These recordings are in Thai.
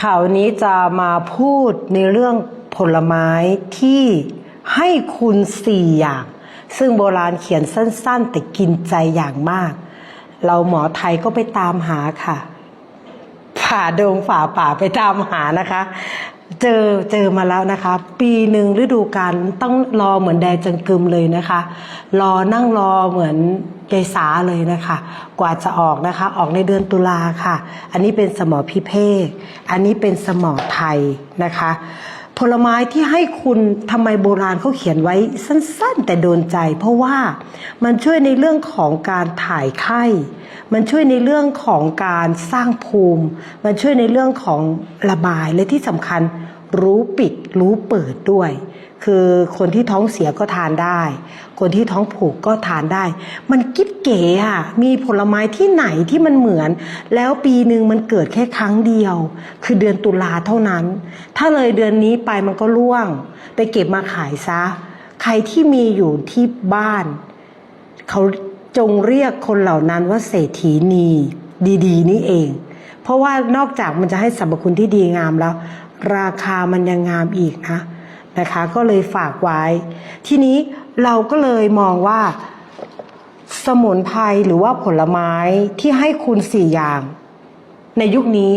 ข่าวนี้จะมาพูดในเรื่องผลไม้ที่ให้คุณสี่อย่าง ซึ่งโบราณเขียนสั้น ๆ แต่กินใจอย่างมาก เราหมอไทยก็ไปตามหาค่ะ ฝ่าดงฝ่าป่าไปตามหานะคะ เจอเจอมาแล้วนะคะ ปีหนึ่งฤดูกาลต้องรอเหมือนแดจังกึมเลยนะคะ รอนั่งรอเหมือนยายสาเลยนะคะ กว่าจะออกนะคะ ออกในเดือนตุลาค่ะ อันนี้เป็นสมอพิเภกอันนี้เป็นสมอไทยนะคะ ผลไม้ที่ให้คุณทำไมโบราณเขาเขียนไว้สั้นๆ แต่โดนใจ เพราะว่ามันช่วยในเรื่องของการถ่ายไข้ มันช่วยในเรื่องของการสร้างภูมิ มันช่วยในเรื่องของระบายและที่สำคัญรู้ปิดรู้เปิดด้วย คือคนที่ท้องเสียก็ทานได้ คนที่ท้องผูกก็ทานได้ มันกิ๊บเก๋อะมีผลไม้ที่ไหนที่มันเหมือน แล้วปีหนึ่งมันเกิดแค่ครั้งเดียว คือเดือนตุลาเท่านั้น ถ้าเลยเดือนนี้ไปมันก็ร่วง ไปเก็บมาขายซะ ใครที่มีอยู่ที่บ้าน เขาจงเรียกคนเหล่านั้นว่าเศรษฐีนีดี ๆ นี่เอง เพราะว่านอกจากมันจะให้สรรพคุณที่ดีงามแล้ว ราคามันยังงามอีกนะ นะคะก็เลยฝากไว้ ทีนี้เราก็เลยมองว่า สมุนไพรหรือว่าผลไม้ที่ให้คุณสี่อย่าง ในยุคนี้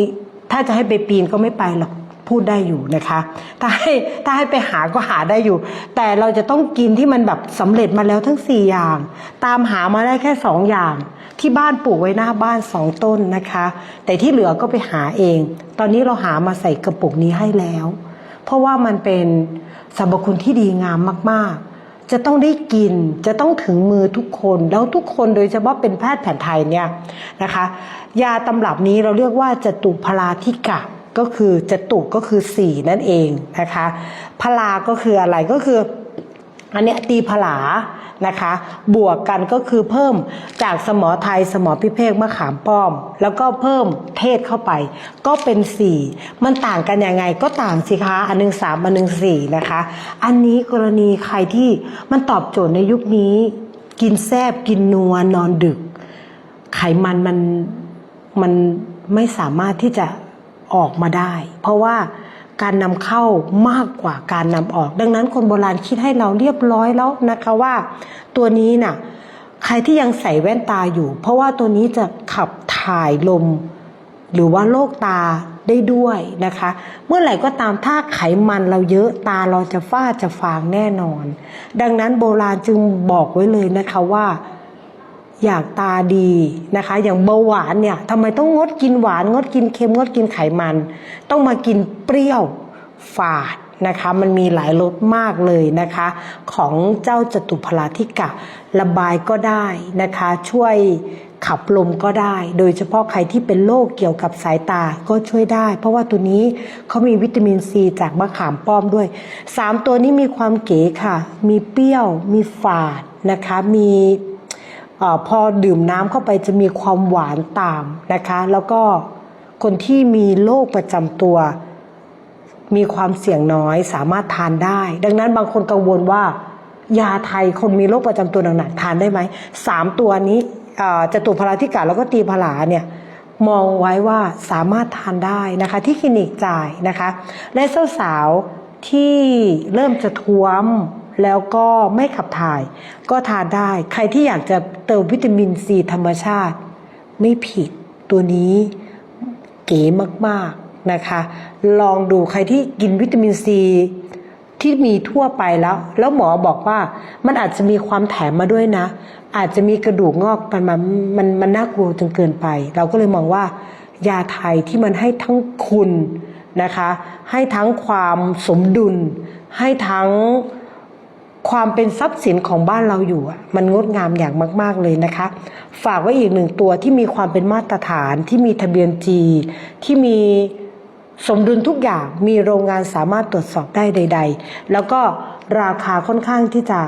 ถ้าจะให้ไปปีนก็ไม่ไปหรอกพูดได้อยู่นะคะ ถ้าให้ถ้าให้ไปหาก็หาได้อยู่ แต่เราจะต้องกินที่มันแบบสำเร็จมาแล้วทั้งสี่อย่าง ตามหามาได้แค่สองอย่าง ที่บ้านปลูกไว้หน้าบ้านสองต้นนะคะ แต่ที่เหลือก็ไปหาเอง ตอนนี้เราหามาใส่กระปุกนี้ให้แล้ว เพราะว่ามันเป็นสรรพคุณที่ดีงามมาก ๆ จะต้องได้กินจะต้องถึงมือทุกคน แล้วทุกคนโดยเฉพาะเป็นแพทย์แผนไทยเนี่ยนะคะ ยาตำรับนี้เราเรียกว่าจตุพลาธิกะก็คือจตุก็คือสี่นั่นเองนะคะพลาก็คืออะไรก็คือ อันเนี้ยตีผลานะคะ บวกกันก็คือเพิ่มจากสมอไทยสมอพิเภกมะขามป้อม แล้วก็เพิ่มเทศเข้าไป ก็เป็นสี่มันต่างกันยังไงก็ต่างสิคะอันหนึงสามอันหนึงสี่นะคะ อันนี้กรณีใครที่มันตอบโจทย์ในยุคนี้ กินแซบกินนัวนอนดึก ไขมันมันมันไม่สามารถที่จะออกมาได้ เพราะว่า การนำเข้ามากกว่าการนำออก ดังนั้นคนโบราณคิดให้เราเรียบร้อยแล้วนะคะว่า ตัวนี้น่ะใครที่ยังใส่แว่นตาอยู่ เพราะว่าตัวนี้จะขับถ่ายลม หรือว่าโรคตาได้ด้วยนะคะ เมื่อไหร่ก็ตามถ้าไขมันเราเยอะตาเราจะฝ้าจะฟางแน่นอน ดังนั้นโบราณจึงบอกไว้เลยนะคะว่า อยากตาดีนะคะ อย่างเบาหวานเนี่ยทำไมต้องงดกินหวาน งดกินเค็มงดกินไขมัน ต้องมากินเปรี้ยวฝาดนะคะมันมีหลายรสมากเลยนะคะ ของเจ้าจตุพลาธิกะระบายก็ได้นะคะ ช่วยขับลมก็ได้ โดยเฉพาะใครที่เป็นโรคเกี่ยวกับสายตาก็ช่วยได้ เพราะว่าตัวนี้เขามีวิตามินซีจากมะขามป้อมด้วยสามตัวนี้มีความเก๋ค่ะ มีเปรี้ยวมีฝาดนะคะมี อพอดื่มน้ำเข้าไปจะมีความหวานตามนะคะ แล้วก็คนที่มีโรคประจำตัว มีความเสี่ยงน้อยสามารถทานได้ ดังนั้นบางคนกังวลว่า ยาไทยคนมีโรคประจำตัวหนักๆทานได้ไหมสามตัวนี้อ่าจตุพลาธิกาแล้วก็ตีพลาเนี่ยมองไว้ว่าสามารถทานได้นะคะ ที่คลินิกจ่ายนะคะ และสาวๆที่เริ่มจะท้วม แล้วก็ไม่ขับถ่าย ก็ทานได้ ใครที่อยากจะเติมวิตามินซีธรรมชาติ ไม่ผิดตัวนี้เก๋มากๆนะคะ ลองดูใครที่กินวิตามินซีที่มีทั่วไปแล้ว แล้วหมอบอกว่ามันอาจจะมีความแถมมาด้วยนะ อาจจะมีกระดูกงอกมันมันมันมันน่ากลัวจนเกินไป เราก็เลยมองว่ายาไทยที่มันให้ทั้งคุณนะคะ ให้ทั้งความสมดุล ให้ทั้ง ความเป็นทรัพย์สินของบ้านเราอยู่ มันงดงามอย่างมาก ๆ เลยนะคะ ฝากไว้อีกหนึ่งตัวที่มีความเป็นมาตรฐานที่มีทะเบียนจีที่มีสมดุลทุกอย่างมีโรงงานสามารถตรวจสอบได้ใด ๆ แล้วก็ราคาค่อนข้างที่จะ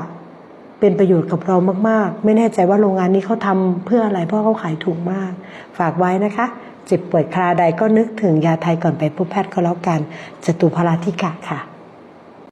เป็นประโยชน์กับเรามาก ๆ ไม่แน่ใจว่าโรงงานนี้เขาทำเพื่ออะไรเพราะเขาขายถูกมาก ฝากไว้นะคะเจ็บป่วยคราใดก็นึกถึงยาไทยก่อนไปพบแพทย์ก็แล้วกันจตุพลาธิกะค่ะ